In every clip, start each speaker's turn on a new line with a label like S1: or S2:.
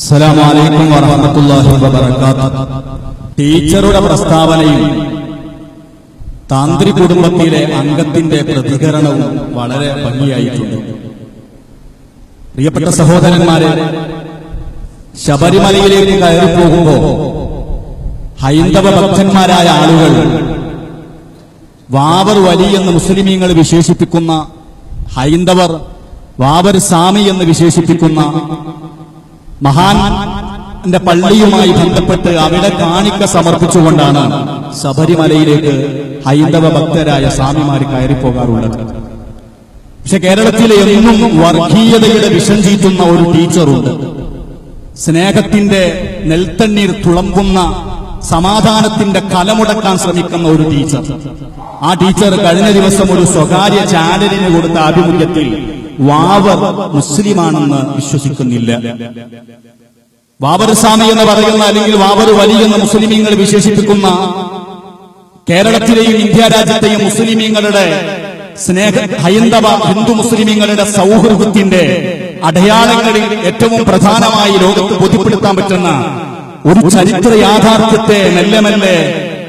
S1: അസ്സലാമലൈക്കും വറഹമത്തുല്ലാഹി വബറകാത്ത് ടീച്ചറുടെ പ്രസ്താവനയും താന്ത്രി കുടുംബത്തിലെ അംഗത്തിന്റെ പ്രതികരണവും വളരെ ഭംഗിയായിട്ടുണ്ട്. പ്രിയപ്പെട്ട സഹോദരന്മാരെ ശബരിമലയിലേക്ക് കയറി പോകുമ്പോ ഹൈന്ദവ ഭക്തന്മാരായ ആളുകൾ വാവർ വലി എന്ന് മുസ്ലിമീങ്ങൾ വിശേഷിപ്പിക്കുന്ന ഹൈന്ദവർ വാവർ സ്വാമി എന്ന് വിശേഷിപ്പിക്കുന്ന മഹാന്റെ പള്ളിയുമായി ബന്ധപ്പെട്ട് അവിടെ കാണിക്ക സമർപ്പിച്ചുകൊണ്ടാണ് ശബരിമലയിലേക്ക് ഹൈന്ദവ ഭക്തരായ സ്വാമിമാർ കയറിപ്പോകാറുള്ളത്. പക്ഷെ കേരളത്തിലെ എന്നും വർഗീയതയുടെ വിഷം ചീറ്റുന്ന ഒരു ടീച്ചറുണ്ട്. സ്നേഹത്തിന്റെ നെൽത്തണ്ണീർ തുളമ്പുന്ന സമാധാനത്തിന്റെ കലമുടക്കാൻ ശ്രമിക്കുന്ന ഒരു ടീച്ചർ. ആ ടീച്ചർ കഴിഞ്ഞ ദിവസം ഒരു സ്വകാര്യ ചാനലിന് കൊടുത്ത ആഭിമുഖ്യത്തിൽ വാവർ മുസ്ലിമാണെന്ന് വിശ്വസിക്കുന്നില്ല. വാവർ സ്വാമി എന്ന് പറയുന്ന അല്ലെങ്കിൽ വാവർ വലി എന്ന് മുസ്ലിമീങ്ങൾ വിശേഷിപ്പിക്കുന്ന കേരളത്തിലെയും ഇന്ത്യ രാജ്യത്തെയും മുസ്ലിമീങ്ങളുടെ സ്നേഹ ഹൈന്ദവ ഹിന്ദു മുസ്ലിമീങ്ങളുടെ സൗഹൃദത്തിന്റെ അടയാളങ്ങളിൽ ഏറ്റവും പ്രധാനമായി ലോകത്ത് ബോധ്യപ്പെടുത്താൻ പറ്റുന്ന ഒരു ചരിത്ര യാഥാർത്ഥ്യത്തെ മെല്ലെ മെല്ലെ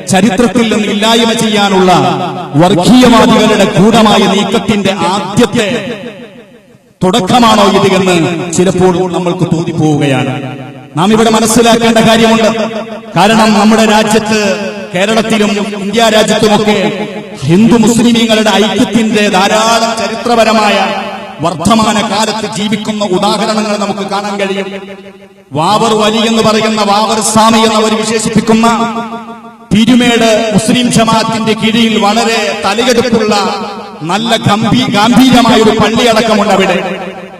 S1: ചരിത്രത്തിൽ നിന്ന് ഇല്ലായ്മ ചെയ്യാനുള്ള വർഗീയവാദികളുടെ ഗൂഢമായ നീക്കത്തിന്റെ ആദ്യത്തെ തുടക്കമാണോ ഇത് എന്ന് ചിലപ്പോൾ നമ്മൾക്ക് തോന്നിപ്പോവുകയാണ്. നാം ഇവിടെ മനസ്സിലാക്കേണ്ട കാര്യമുണ്ട്. കാരണം നമ്മുടെ രാജ്യത്ത് കേരളത്തിലും ഇന്ത്യ രാജ്യത്തുമൊക്കെ ഹിന്ദു മുസ്ലിമീങ്ങളുടെ ഐക്യത്തിന്റെ ധാരാളം ചരിത്രപരമായ വർത്തമാന കാലത്ത് ജീവിക്കുന്ന ഉദാഹരണങ്ങൾ നമുക്ക് കാണാൻ കഴിയും. വാവർ വലി എന്ന് പറയുന്ന വാവർ സ്വാമി എന്ന് അവർ വിശേഷിപ്പിക്കുന്ന തിരുമേട് മുസ്ലിം ജമാഅത്തിന്റെ കീഴിൽ വളരെ തലയെടുപ്പുള്ള നല്ല ഗംഭീ ഗാംഭീര്യമായ ഒരു പള്ളിയടക്കമുണ്ട് അവിടെ.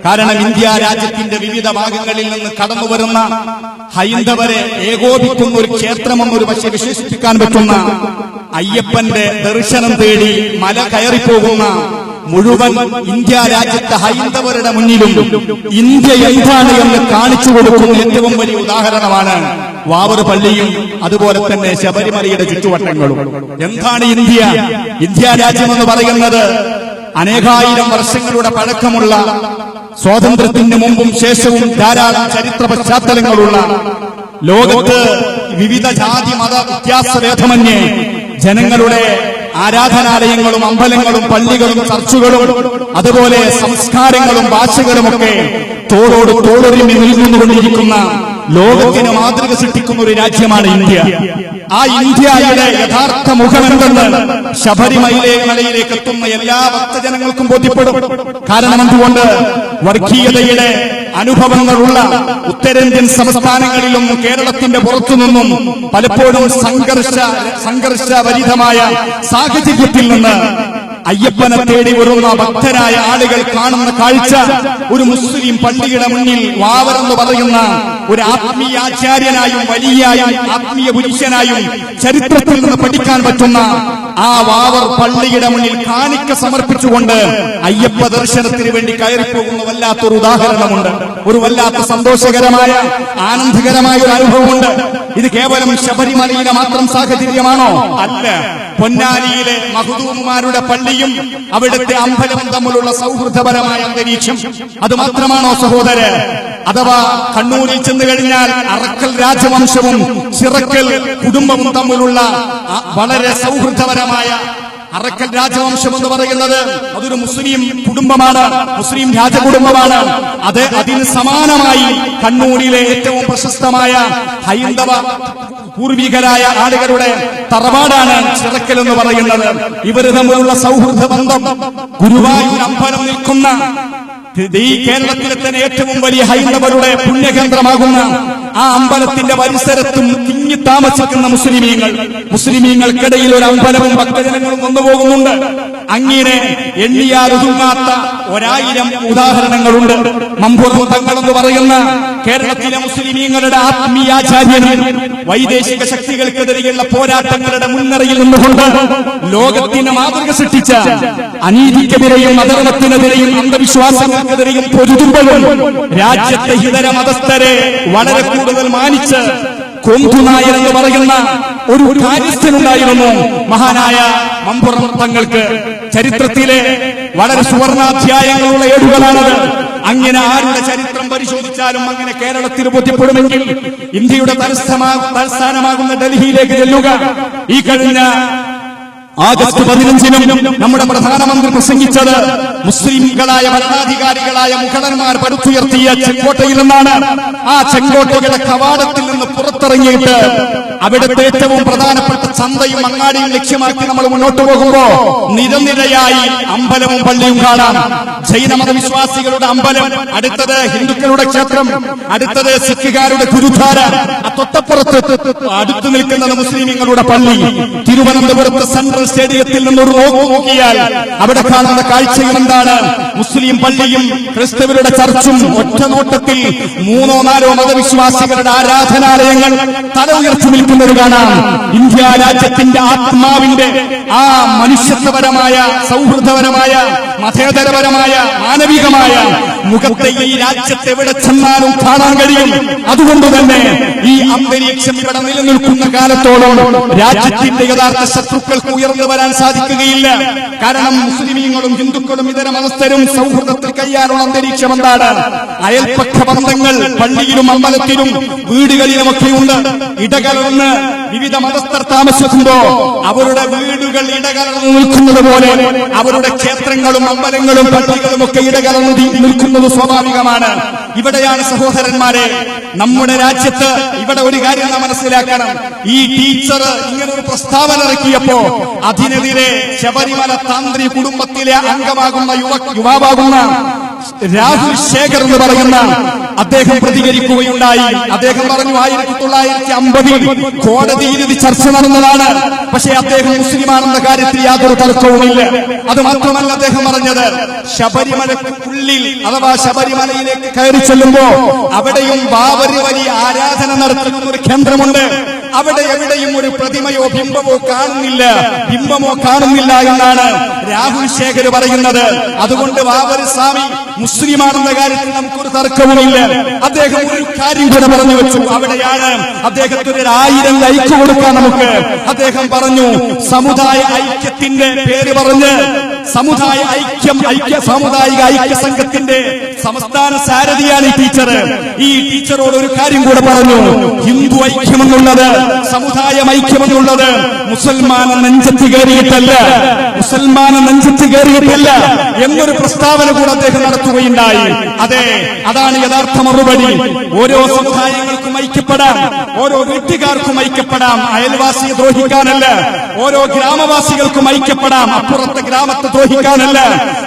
S1: കാരണം ഇന്ത്യ രാജ്യത്തിന്റെ വിവിധ ഭാഗങ്ങളിൽ നിന്ന് കടന്നു വരുന്ന ഹൈന്ദവരെ ഏകോപിക്കുന്ന ഒരു ക്ഷേത്രമെന്ന് ഒരു പക്ഷെ വിശേഷിപ്പിക്കാൻ പറ്റുന്ന അയ്യപ്പന്റെ ദർശനം തേടി മല കയറിപ്പോകുന്ന മുഴുവൻ ഇന്ത്യ രാജ്യത്തെ ഹൈന്ദവരുടെ മുന്നിലും ഇന്ത്യ എന്താണ് എന്ന് കാണിച്ചു കൊടുക്കുന്ന ഏറ്റവും വലിയ ഉദാഹരണമാണ് വാവർ പള്ളിയും അതുപോലെ തന്നെ ശബരിമലയുടെ ചുറ്റുവട്ടങ്ങളും. എന്താണ് ഇന്ത്യ? ഇന്ത്യ രാജ്യം എന്ന് പറയുന്നത് അനേകായിരം വർഷങ്ങളുടെ പഴക്കമുള്ള സ്വാതന്ത്ര്യത്തിന് മുമ്പും ശേഷവും ധാരാളം ചരിത്ര പശ്ചാത്തലങ്ങളുള്ള ലോകത്ത് വിവിധ ജാതി മത വ്യത്യാസ ഭേദമന്യേ ജനങ്ങളുടെ ആരാധനാലയങ്ങളും അമ്പലങ്ങളും പള്ളികളും ചർച്ചുകളും അതുപോലെ സംസ്കാരങ്ങളും ഭാഷകളുമൊക്കെ തോളോട് തോളൊരുമി നിൽക്കുന്നുകൊണ്ടിരിക്കുന്ന ലോകത്തിന് മാതൃക സൃഷ്ടിക്കുന്ന ഒരു രാജ്യമാണ് ഇന്ത്യ. ആ ഇന്ത്യയുടെ യഥാർത്ഥ മുഖമെന്തെന്ന് ശബരിമലയിലെ മലയിലേക്ക് എത്തുന്ന എല്ലാ ഭക്തജനങ്ങൾക്കും ബോധ്യപ്പെടും. കാരണം എന്തുകൊണ്ട്? വർഗീയതയുടെ അനുഭവങ്ങളുള്ള ഉത്തരേന്ത്യൻ സംസ്ഥാനങ്ങളിലും കേരളത്തിന്റെ പുറത്തുനിന്നും പലപ്പോഴും സംഘർഷ സംഘർഷഭരിതമായ സാഹചര്യത്തിൽ നിന്ന് അയ്യപ്പനെ തേടി വരുന്ന ഭക്തരായ ആളുകൾ കാണുന്ന കാഴ്ച ഒരു മുസ്ലിം പള്ളിയുടെ മുന്നിൽ വാവരെന്ന് പറയുന്ന ഒരു ആത്മീയ ആചാര്യനായും വലിയ ആത്മീയ പുരുഷനായും ചരിത്രത്തിൽ നിന്ന് പഠിക്കാൻ പറ്റുന്ന ആ വാവർ പള്ളിയുടെ മുന്നിൽ കാണിക്ക സമർപ്പിച്ചുകൊണ്ട് അയ്യപ്പ ദർശനത്തിന് വേണ്ടി കയറിപ്പോകുന്ന വല്ലാത്തൊരു ഉദാഹരണമുണ്ട്. ഒരു വല്ലാത്ത സന്തോഷകരമായ ആനന്ദകരമായ ഒരു അനുഭവമുണ്ട്. ഇത് കേവലം ശബരിമലയിലെ മാത്രം സാഹചര്യമാണോ? അല്ല. പൊന്നാനിയിലെ മഹദൂമുമാരുടെ പള്ളിയും അവിടുത്തെ അമ്പലവും തമ്മിലുള്ള സൗഹൃദപരമായ അന്തരീക്ഷം. അത് മാത്രമാണോ സഹോദര? അഥവാ കണ്ണൂരിൽ ചെന്ന് കഴിഞ്ഞാൽ അറക്കൽ രാജവംശവും ചിറക്കൽ കുടുംബവും തമ്മിലുള്ള വളരെ സൗഹൃദപരമായ അറക്കൽ രാജവംശം എന്ന് പറയുന്നത് അതൊരു മുസ്ലിം കുടുംബമാണ്. മുസ്ലിം രാജകുടുംബമാണ്. അത് അതിന് സമാനമായി കണ്ണൂരിലെ ഏറ്റവും പ്രശസ്തമായ ഹൈന്ദവ പൂർവികരായ ആളുകളുടെ തറവാടാണ് ചിറക്കൽ എന്ന് പറയുന്നത്. ഇവർ തമ്മിലുള്ള സൗഹൃദ ബന്ധം ഗുരുവായൂർ അമ്പലം നിൽക്കുന്ന ഈ കേരളത്തിലെ തന്നെ ഏറ്റവും വലിയ ഹൈന്ദവരുടെ പുണ്യകേന്ദ്രമാകുന്ന ആ അമ്പലത്തിന്റെ പരിസരത്തും തിങ്ങി താമസിക്കുന്ന മുസ്ലിമീങ്ങൾ. മുസ്ലിമീങ്ങൾക്കിടയിൽ ഒരു അമ്പലവും ഭക്തജനങ്ങളും വന്നുപോകുന്നുണ്ട്. അങ്ങനെ എണ്ണിയാൽ ഒതുങ്ങാത്ത ഒരായിരം ഉദാഹരണങ്ങളുണ്ട്. മമ്പൂർ തങ്ങൾ എന്ന് പറയുന്ന കേരളത്തിലെ മുസ്ലിമീങ്ങളുടെ ആത്മീയാചാര്യനും വൈദേശിക ശക്തികൾക്കെതിരെയുള്ള പോരാട്ടങ്ങളുടെ മുൻനിരയിൽ നിന്നുകൊണ്ട് ലോകത്തിന് മാതൃക സൃഷ്ടിച്ച അനീതിക്കെതിരെയും മതത്തിനെതിരെയും അന്ധവിശ്വാസങ്ങൾക്കെതിരെയും പൊരുതുമ്പോഴും രാജ്യത്തെ ഇതര മതസ്ഥരെ വളരെ കൂടുതൽ മാനിച്ച് കൊന്തുനായർ എന്ന് പറയുന്ന ഒരു കാര്യസ്ഥനുണ്ടായിരുന്നു മഹാനായ മമ്പുറം തങ്ങൾക്ക്. ചരിത്രത്തിലെ വളരെ സുവർണാധ്യായങ്ങളുള്ള ഏടുകളാണത്. അങ്ങനെ ആരുടെ ചരിത്രം പരിശോധിച്ചാലും അങ്ങനെ കേരളത്തിൽ ബോധ്യപ്പെടുമെങ്കിൽ ഇന്ത്യയുടെ തലസ്ഥാന തലസ്ഥാനമാകുന്ന ഡൽഹിയിലേക്ക് ചെല്ലുക. ഈ കഴിഞ്ഞ ആഗസ്റ്റ് പതിനഞ്ചിനും നമ്മുടെ പ്രധാനമന്ത്രി പ്രസംഗിച്ചത് മുസ്ലിംകളായ ഭരണാധികാരികളായ മുഖലന്മാർ പടുത്തുയർത്തിയ ചെങ്കോട്ടയിൽ നിന്നാണ്. ആ ചെങ്കോട്ടയുടെ കവാടത്തിൽ നിന്ന് പുറത്തിറങ്ങിയിട്ട് അവിടുത്തെ ഏറ്റവും പ്രധാനപ്പെട്ട ചന്തയും അങ്ങാടിയും ലക്ഷ്യമാക്കി നമ്മൾ മുന്നോട്ട് പോകുമ്പോ നിരനിരയായി അമ്പലവും പള്ളിയും കാണാം. ജൈനമത വിശ്വാസികളുടെ അമ്പലം അടുത്തത് ഹിന്ദുക്കളുടെ ക്ഷേത്രം അടുത്തത് സിഖുകാരുടെ ഗുരുദ്വാര തൊട്ടപ്പുറത്ത് അടുത്തു നിൽക്കുന്നത് മുസ്ലിമീങ്ങളുടെ പള്ളി. തിരുവനന്തപുരത്ത് സെൻട്രൽ സ്റ്റേഡിയത്തിൽ നിന്ന് ഒരു നോക്ക് നോക്കിയാൽ അവിടെ കാണുന്ന കാഴ്ചകൾ എന്താണ്? മുസ്ലിം പള്ളിയും ക്രിസ്തുവരുടെ ചർച്ചും ഒറ്റ നോട്ടത്തിൽ മൂന്നോ നാലോ മതവിശ്വാസികളുടെ ആരാധനാലയങ്ങൾ തല ഉയർത്തി നിൽക്കുന്നത് കാണാം ഇന്ത്യ രാജ്യത്തിന്റെ ആത്മാവിന്റെ ആ മനുഷ്യത്വപരമായ സൗഹൃദപരമായ മതേതരപരമായ മാനവികമായ മുഖത്തെ ഈ രാജ്യത്ത് എവിടെ ചെന്നാലും കാണാൻ കഴിയും. അതുകൊണ്ട് തന്നെ ഈ അന്തരീക്ഷം ഇവിടെ നിലനിൽക്കുന്ന കാലത്തോളം രാജ്യത്തിന്റെ യഥാർത്ഥ ശത്രുക്കൾക്ക് ഉയർന്നു വരാൻ സാധിക്കുകയില്ല. കാരണം മുസ്ലിമീങ്ങളും ഹിന്ദുക്കളും ഇതര മതസ്ഥരും സൗഹൃദത്തിൽ കഴിയാനുള്ള അന്തരീക്ഷം എന്താണ്? അയൽപക്ഷ ബന്ധങ്ങൾ പള്ളിയിലും അമ്പലത്തിലും വീടുകളിലുമൊക്കെ ഉണ്ട് ഇടകലർന്ന് വിവിധ മതസ്ഥർ താമസിക്കുമ്പോ അവരുടെ വീടുകൾ ഇടകലർന്ന് നിൽക്കുന്നത് പോലെ അവരുടെ ക്ഷേത്രങ്ങളും അമ്പലങ്ങളും പള്ളികളും ഒക്കെ ഇടകലർന്ന് നിൽക്കുന്നത് സ്വാഭാവികമാണ്. ഇവിടെയാണ് സഹോദരന്മാരെ നമ്മുടെ രാജ്യത്ത് ഇവിടെ ഒരു കാര്യം നാം മനസ്സിലാക്കണം. ഈ ടീച്ചർ ഇങ്ങനെ ഒരു പ്രസ്താവന ഇറക്കിയപ്പോ അതിനെതിരെ ശബരിമല താന്ത്രി കുടുംബത്തിലെ അംഗമാകുന്ന യുവ യുവാവാകുന്ന രാഹുൽ ശേഖർ എന്ന് പറയുന്ന അദ്ദേഹം പ്രതികരിക്കുകയുണ്ടായി. അദ്ദേഹം പറഞ്ഞു ആയിരത്തി തൊള്ളായിരത്തി അമ്പതിൽ കോടതിയിൽ ഇത് ചർച്ച നടന്നതാണ്. പക്ഷേ അദ്ദേഹം മുസ്ലിമാണെന്ന കാര്യത്തിൽ യാതൊരു തർക്കവുമില്ല. അത് മാത്രമല്ല അദ്ദേഹം പറഞ്ഞത് ശബരിമലക്കുള്ളിൽ അഥവാ ശബരിമലയിലേക്ക് കയറി ചെല്ലുമ്പോ അവിടെയും ബാബരി വലിയ ആരാധന നടത്തുന്ന ഒരു കേന്ദ്രമുണ്ട്. അവിടെ എവിടെയും ഒരു പ്രതിമയോ ബിംബമോ കാണുന്നില്ല. ബിംബമോ കാണുന്നില്ല എന്നാണ് രാഹുൽ ശേഖർ പറയുന്നത്. അതുകൊണ്ട് ബാബരി സ്വാമി മുസ്ലിമാണെന്ന കാര്യത്തിൽ നമുക്കൊരു തർക്കവുമില്ല. അദ്ദേഹം ഒരു കാര്യം കൂടെ പറഞ്ഞു വെച്ചു. അവിടെയാണ് അദ്ദേഹത്തിന് ഒരു ആയിരം ലൈക്ക് കൊടുക്കാൻ നമുക്ക്. അദ്ദേഹം പറഞ്ഞു സമുദായ ഐക്യത്തിന്റെ പേര് പറഞ്ഞ് സമുദായ ഐക്യം ഐക്യ സാമുദായിക ഐക്യ സംഘത്തിന്റെ സംസ്ഥാന സാരഥിയാണ് ഈ ടീച്ചർ. ഈ ടീച്ചറോട് ഒരു കാര്യം കൂടെ പറഞ്ഞു. ഹിന്ദു ഐക്യമെന്നുള്ളത് സമുദായം ഐക്യമെന്നുള്ളത് മുസൽമാന നെഞ്ചത്ത് കയറിയിട്ടല്ല മുസൽമാന നെഞ്ചത്ത് കയറിയിട്ടല്ല എന്നൊരു പ്രസ്താവന കൂടെ അദ്ദേഹം നടത്തുകയുണ്ടായി. അതെ അതാണ് യഥാർത്ഥ മറുപടി. ഓരോ സമുദായങ്ങൾക്കും ഐക്യപ്പെടാം ഓരോ വീട്ടുകാർക്കും ഐക്യപ്പെടാം അയൽവാസിയെ ദ്രോഹിക്കാനല്ല. ഓരോ ഗ്രാമവാസികൾക്കും ഐക്യപ്പെടാം അപ്പുറത്തെ ഗ്രാമത്തെ ദ്രോഹിക്കാനല്ല.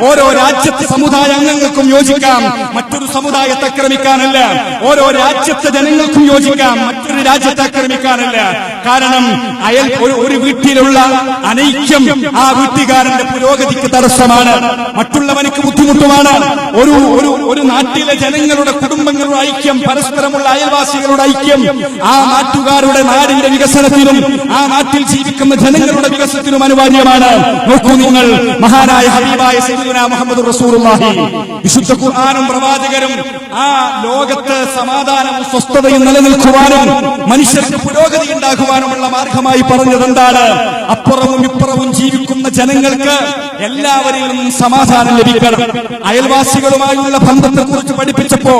S1: ഓരോ രാജ്യത്തെ സമുദായ അംഗങ്ങൾക്കും യോജിക്കാം. മറ്റൊരു സമുദായത്തെ ആക്രമിക്കാനല്ല. ഓരോ രാജ്യത്തെ ജനങ്ങൾക്കും യോജിക്കാം. മറ്റൊരു രാജ്യത്തെ ആക്രമിക്കാനല്ല. കാരണം അയൽ ഒരു വീട്ടിലുള്ള അനൈക്യം ആ വീട്ടുകാരന്റെ പുരോഗതിക്ക് തടസ്സമാണ്. മറ്റുള്ളവനക്ക് ബുദ്ധിമുട്ടുമാണ്. ഒരു ഒരു ഒരു നാട്ടിലെ ജനങ്ങളുടെ കുടുംബങ്ങളുടെ ഐക്യം പരസ്പരമുള്ള അയൽവാസികളുടെ ഐക്യം ആ നാട്ടുകാരുടെ നാടിന്റെ വികസനത്തിനും ആ നാട്ടിൽ ജീവിക്കുന്ന ജനങ്ങളുടെ വികസനത്തിനും അനിവാര്യമാണ്. നോക്കൂ നിങ്ങൾ മഹാനായ ഹബീബായ സൈദുന മുഹമ്മദ് റസൂലുള്ളാഹി. വിശുദ്ധ ഖുർആനും പ്രവാചകരും ആ ലോകത്ത് സമാധാനവും സ്വസ്ഥതയും നിലനിൽക്കുവാനും മനുഷ്യർക്ക് പുരോഗതി ഉണ്ടാകുവാനുമുള്ള മാർഗമായി പറഞ്ഞത് എന്താണ് അപ്പുറവും ഇപ്പുറവും ജീവിക്കുന്ന ജനങ്ങൾക്ക് എല്ലാവരിൽ നിന്നും സമാധാനം ലഭിക്കണം. അയൽവാസികളുമായുള്ള ബന്ധത്തെ കുറിച്ച് പഠിപ്പിച്ചപ്പോ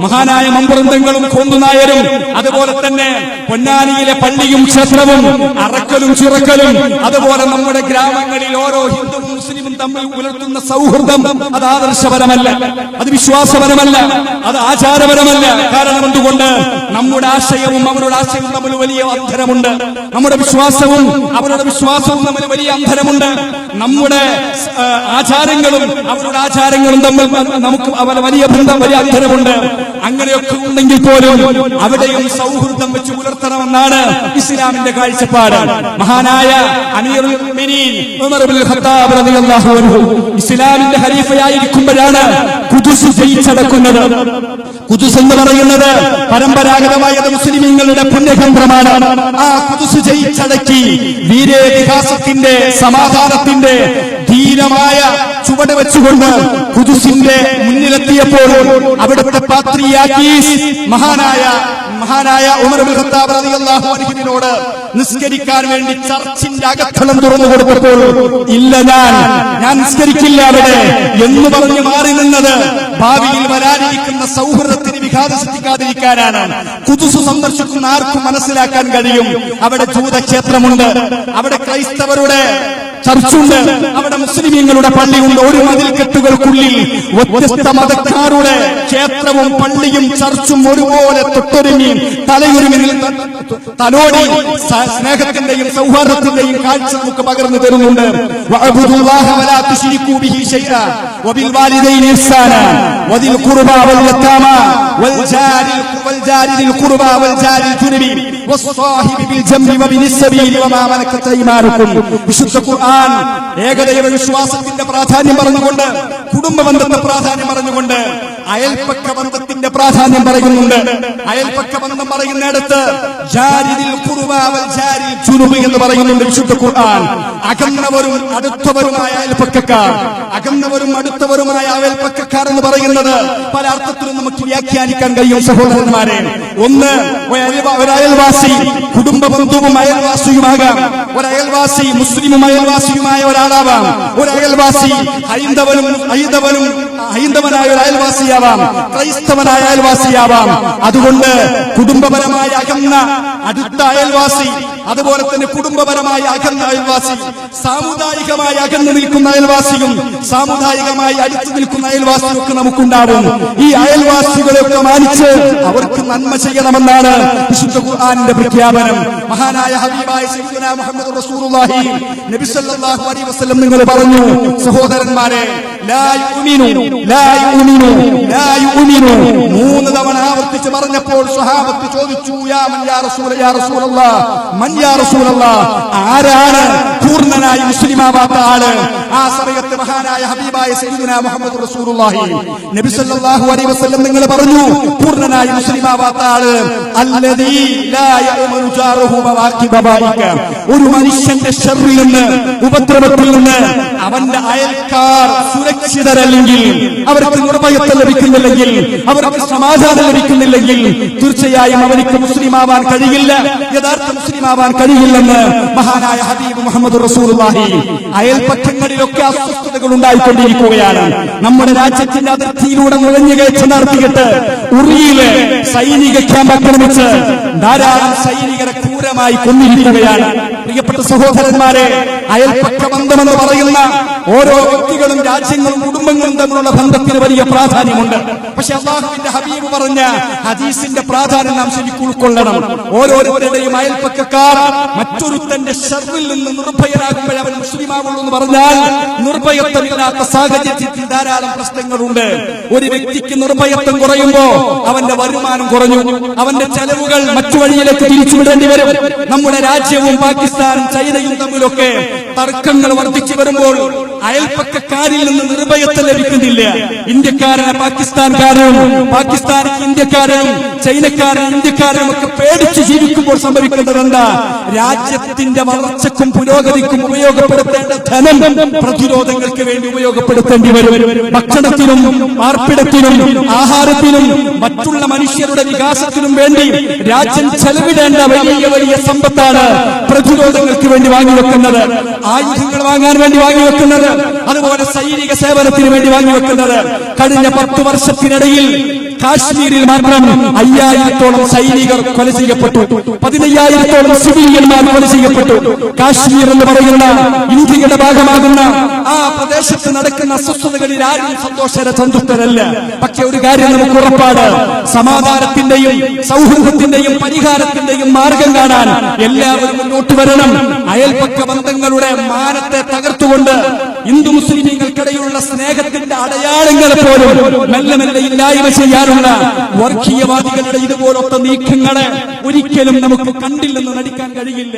S1: മഹാനായ മമ്പൃന്ദങ്ങളും കൊന്നുനായരും അതുപോലെ തന്നെ പൊന്നാനിയിലെ പള്ളിയും ക്ഷേത്രവും അറക്കലും ചിറക്കലും അതുപോലെ നമ്മുടെ ഗ്രാമങ്ങളിൽ ഓരോ ഹിന്ദുവും മുസ്ലിമും തമ്മിൽ പുലർത്തുന്ന സൗഹൃദം അത് ആദർശപരമല്ല അത് വിശ്വാസപരമല്ല അത് ആചാരപരമല്ല. കാരണം എന്തുകൊണ്ട്? നമ്മുടെ ആശയവും അവരുടെ ആശയവും തമ്മിൽ വലിയ അന്തരമുണ്ട് നമ്മുടെ വിശ്വാസവും അവരുടെ വിശ്വാസവും തമ്മിൽ വലിയ അന്തരമുണ്ട് നമ്മുടെ ആചാരങ്ങളും അവരുടെ ആചാരങ്ങളും തമ്മിൽ നമുക്ക് അവരെ വലിയ ബന്ധം വലിയ അന്തരമുണ്ട് അങ്ങനെയൊക്കെ ഉണ്ടെങ്കിൽ പോലും അവിടെയും സൗഹൃദം വെച്ച് പുലർത്തണമെന്നാണ് ഇസ്ലാമിന്റെ കാഴ്ചപ്പാട്. മഹാനായ ഇസ്ലാമിന്റെ ഹരീഫയായിരിക്കുമ്പോഴാണ് കുതുസ് ജയിച്ചടക്കുന്നത്. കുതുസ് എന്ന് പറയുന്നത് പരമ്പരാഗതമായ മുസ്ലിമീങ്ങളുടെ പുണ്യകേന്ദ്രമാണ്. ആ ഖുദ്സ് ജയിച്ചടക്കി വീരേതിഹാസത്തിന്റെ സമാധാനത്തിന്റെ ധീരമായ ചുവട് വെച്ചുകൊണ്ട് കുതുസിന്റെ മുന്നിലെത്തിയപ്പോൾ അവിടുത്തെ പാത്രിയാക്കീസ് മഹാനായ മഹാനായ ഉമർ ഖത്താബ് റളിയല്ലാഹു നിസ്കരിക്കാൻ വേണ്ടി ചർച്ചിന്റെ അകത്തളം തുറന്നു കൊടുത്തപ്പോൾ ഇല്ല ഞാൻ ഞാൻ നിസ്കരിക്കില്ല അവിടെ എന്ന് പറഞ്ഞ് മാറി നിന്നത് ഭാവിയിൽ വരാനിരിക്കുന്ന സൗഹൃദത്തിന് വിഘാത സൃഷ്ടിക്കാതിരിക്കാനാണ്. കുതുസ് സന്ദർശിക്കുന്ന ആർക്കും മനസ്സിലാക്കാൻ കഴിയും. അവിടെ ജൂതക്ഷേത്രമുണ്ട്. അവിടെ ക്രൈസ്തവരുടെ ചർച്ചുണ്ട്. അവിടെ മുസ്ലിമീങ്ങളുടെ പള്ളിയുണ്ട്. ഒരു മതിൽ കെട്ടുകൾക്കുള്ളിൽ വ്യത്യസ്ത മതക്കാരുടെ ക്ഷേത്രവും പള്ളിയും ചർച്ചും ഒരുപോലെ തൊട്ടൊരുങ്ങി തലയൊരുങ്ങി തലോടി സ്നേഹത്തിന്റെയും സൗഹാർദ്ദത്തിന്റെയും കാഴ്ച നമുക്ക് പകർന്നു തരുന്നുണ്ട്. ഖുർബാ വിശുദ്ധ ഖുർആൻ ഏകദൈവ വിശ്വാസത്തിന്റെ പ്രാധാന്യം പറഞ്ഞുകൊണ്ട് കുടുംബ ബന്ധത്തെ പ്രാധാന്യം പറഞ്ഞുകൊണ്ട് അയൽപ്പക്ക ബന്ധത്തിന്റെ പ്രാധാന്യം പറയുന്നുണ്ട്. അയൽപക്ക ബന്ധം പറയുന്നിടത്ത് എന്ന് പറയുന്നുണ്ട് വിശുദ്ധ ഖുർആൻ. അകന്നവരും അടുത്തവരുമായ അയൽപക്കക്കാർ. അകന്നവരും അടുത്തവരുമായ അയൽപക്കക്കാർ എന്ന് പറയുന്നത് പല അർത്ഥത്തിലും നമുക്ക് വ്യാഖ്യാനിക്കാൻ കഴിയും സഹോദരന്മാരെ. ഒന്ന് ഒരു അയൽവാസി കുടുംബ ബന്ധുവും അയൽവാസിയുമാകാം. ഒരു അയൽവാസി മുസ്ലിമും അയൽവാസിയുമായ ഒരാളാവാം. ഒരു അയൽവാസി ഹൈന്ദവനും ഹൈന്ദവനും ഹൈന്ദവനായ ഒരു അയൽവാസിയാവാം. ക്രൈസ്തവനായ അയൽവാസിയാവാം. അതുകൊണ്ട് കുടുംബപരമായ അകന്ന അടുത്ത അയൽവാസി അതുപോലെ തന്നെ കുടുംബപരമായ അകന്ന അയൽവാസി സാമുദായികമായി അകന്നു നിൽക്കുന്ന അയൽവാസിയും സാമുദായികമായി അടുത്തു നിൽക്കുന്ന അയൽവാസിയും ഒക്കെ നമുക്കുണ്ടാവും ഈ അയൽവാസികളെയൊക്കെ മാനിച്ച് അവർക്ക് നന്മ ചെയ്യണമെന്നാണ് വിശുദ്ധ ഖുർആാനിന്റെ പ്രഖ്യാപനം. മഹാനായ ഹബീബായ മുഹമ്മദ് റസൂലുള്ളാഹി നബി സല്ലല്ലാഹു അലൈഹി വസല്ലം നിങ്ങൾ പറഞ്ഞു സഹോദരന്മാരെ മൂന്ന് തവണ ആവർത്തിച്ച് പറഞ്ഞപ്പോൾ സ്വഹാബത്ത് ചോദിച്ചു യാ മൻ യാ റസൂല മൻ യാ റസൂലല്ലാ? ആരാണ് പൂർണനായി മുസ്ലിമാവാത്ത ആൾ? ആ സമയത്ത് മഹാനായ ഹബീബായ സയ്യിദുനാ മുഹമ്മദ് റസൂലുള്ളാഹി. നബി സല്ലല്ലാഹു അലൈഹി വസല്ലം നിങ്ങൾ പറഞ്ഞു പൂർണനായി മുസ്ലിമാവാത്ത ആൾ അല്ലദീ ലാ യഅ്മനു ജാറുഹു മവാഖിബ ബായിക ഒരു മനുഷ്യന്റെ ഷർറിൽ നിന്ന് ഉപദ്രവത്തിൽ നിന്ന് അവന്റെ അയൽക്കാർ സുരക്ഷിതരല്ലെങ്കിൽ അവർക്ക് നിർഭയത്വം ലഭിക്കുന്നില്ലെങ്കിൽ അവർക്ക് സമാധാനം ലഭിക്കുന്നില്ലെങ്കിൽ തീർച്ചയായും അവർക്ക് മുസ്ലിമാവാൻ കഴിയില്ല. യഥാർത്ഥ മുസ്ലിമാവാൻ കഴിയില്ലെന്ന് മഹാനായ ഹബീബ് മുഹമ്മദ് റസൂലുള്ളാഹി അയൽപക്ഷങ്ങളിലൊക്കെ അസ്വസ്ഥതകൾ ഉണ്ടായിക്കൊണ്ടിരിക്കുകയാണ്. നമ്മുടെ രാജ്യത്തിന്റെ അതിർത്തിയിലൂടെ നുഴഞ്ഞു കയറ്റി നടത്തിയിട്ട് ഉറിയിലെ സൈനിക ക്യാമ്പ് ആക്രമിച്ച് ധാരാളം സൈനികരെ ക്രൂരമായി കൊന്നിരിക്കുകയാണ്. പ്രിയപ്പെട്ട സഹോദരന്മാരെ അയൽപക്ഷ ബന്ധമെന്ന് പറയുന്ന ഓരോ വ്യക്തികളും രാജ്യങ്ങളും കുടുംബങ്ങളും തമ്മിലുള്ള ബന്ധത്തിന് വലിയ പ്രാധാന്യമുണ്ട്. പക്ഷെ അള്ളാഹുവിന്റെ ഹബീബ് പറഞ്ഞ ഹദീസിന്റെ പ്രാധാന്യം നാം ശരിക്കും ഉൾക്കൊള്ളണം. ഓരോരുത്തരുടെയും അയൽപ്പക്കാർ മറ്റൊരുത്തന്റെ ഷർവിൽ നിന്ന് നിർഭയരാകുമ്പോൾ അവൻ മുസ്ലിമാവുള്ളൂ എന്ന് പറഞ്ഞാൽ നിർഭയത്വമില്ലാത്ത സാഹചര്യത്തിൽ ധാരാളം പ്രശ്നങ്ങളുണ്ട്. ഒരു വ്യക്തിക്ക് നിർഭയത്വം കുറയുമ്പോ അവന്റെ വരുമാനം കുറഞ്ഞു. അവന്റെ ചെലവുകൾ മറ്റു വഴിയിലേക്ക് തിരിച്ചുവിടേണ്ടി വരും. നമ്മുടെ രാജ്യവും പാകിസ്ഥാനും ചൈനയും തമ്മിലൊക്കെ തർക്കങ്ങൾ വർദ്ധിച്ചു വരുമ്പോൾ അയൽപ്പക്കക്കാരിൽ നിന്ന് നിർഭയത്വം ലഭിക്കുന്നില്ല. ഇന്ത്യക്കാരനെ പാകിസ്ഥാൻകാരനും പാകിസ്ഥാൻ ഇന്ത്യക്കാരനും ചൈനക്കാരൻ ഇന്ത്യക്കാരനും ഒക്കെ പേടിച്ച് ജീവിക്കുമ്പോൾ സംഭവിക്കേണ്ടത് എന്താ രാജ്യത്തിന്റെ വളർച്ചക്കും പുരോഗതിക്കും ഉപയോഗപ്പെടുത്തേണ്ട ധനം പ്രതിരോധങ്ങൾക്ക് വേണ്ടി ഉപയോഗപ്പെടുത്തേണ്ടി വരും. ഭക്ഷണത്തിനും പാർപ്പിടത്തിനും ആഹാരത്തിനും മറ്റുള്ള മനുഷ്യരുടെ വികാസത്തിനും വേണ്ടി രാജ്യം ചെലവിടേണ്ട വലിയ വലിയ സമ്പത്താണ് പ്രതിരോധങ്ങൾക്ക് വേണ്ടി വാങ്ങിവെക്കുന്നത്. ആയുധങ്ങൾ വാങ്ങാൻ വേണ്ടി വാങ്ങിവെക്കുന്നത്. അതുപോലെ സൈനിക സേവനത്തിന് വേണ്ടി വാങ്ങിവെക്കുന്നത് കഴിഞ്ഞ പത്ത് വർഷത്തിനിടയിൽ കാശ്മീരിൽ മാത്രം അയ്യായിരത്തോളം സൈനികർ കൊല ചെയ്യപ്പെട്ടു. പതിനയ്യായിരത്തോളം സിവിലിയന്മാർ കൊല ചെയ്യപ്പെട്ടു. കാശ്മീർ എന്ന് പറയുന്ന ഇന്ത്യയുടെ ഭാഗമാകുന്ന ആ പ്രദേശത്ത് നടക്കുന്ന അസ്വസ്ഥതകളിൽ ആരും സന്തോഷര സന്തുഷ്ടരല്ല പക്ഷെ ഒരു കാര്യം നമുക്ക് ഉറപ്പാണ്. സമാധാനത്തിന്റെയും സൗഹൃദത്തിന്റെയും പരിഹാരത്തിന്റെയും മാർഗം കാണാൻ എല്ലാവരും മുന്നോട്ട് വരണം. അയൽപക്ക ബന്ധങ്ങളുടെ മാനത്തെ തകർത്തുകൊണ്ട് ഹിന്ദു മുസ്ലിമീങ്ങൾക്കിടയിലുള്ള സ്നേഹത്തിന്റെ അടയാളങ്ങൾ പോലും മെല്ലെ മെല്ലെ ഇല്ലായ്മ ചെയ്യാറുള്ള വർഗീയവാദികളുടെ ഇതുപോലത്തെ നീക്കങ്ങളെ ഒരിക്കലും നമുക്ക് കണ്ടില്ലെന്ന് നടിക്കാൻ കഴിയില്ല.